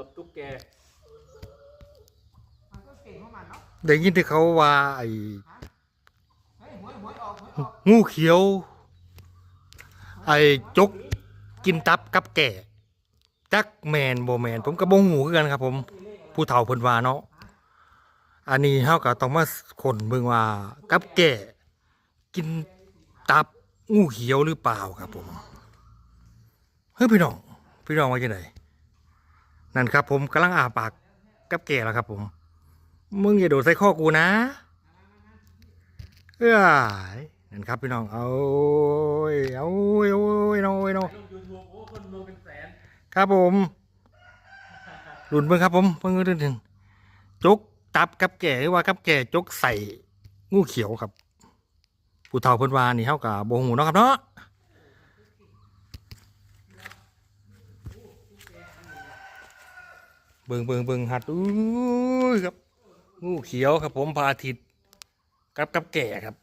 กับตุ๊กแก มันก็เก่งของมันเนาะได้ยินที่เขาว่าไอ้เฮ้ยหวยหวยออกหวยออกงูเขียว ไอ้จกกินตับกับแก่จักแมนบ่แมนผมก็บ่ฮู้คือกันครับผม ผู้เฒ่าเพิ่นว่าเนาะอันนี้เฮาก็ต้องมาคนเบิ่งว่ากับแก่กินตับงูเขียวหรือเปล่าครับผมเฮ้ยพี่น้องพี่น้องว่าจังได นั่นครับ ผมกำลังอาปากกับแก่แล้วครับ ผม มึงอย่าโดดใส่ข้อกูนะ เอ้ยนั่นครับพี่น้อง เอาเอาเอาเอายเอาลงยูทูบโอ้ครับผมหลุนเบิ่งครับ ผมเพิ่งนึกถึงจกตับกับแก่หรือว่ากับแก่จกใส่งูเขียวครับ ผู้เฒ่าเพิ่นว่านี่เฮากับบ่หูเนาะครับเนาะ เบิงเบิงเบิงหัดอู้ครับงูเขียวครับผมพาทิตกับกับแก่ครับ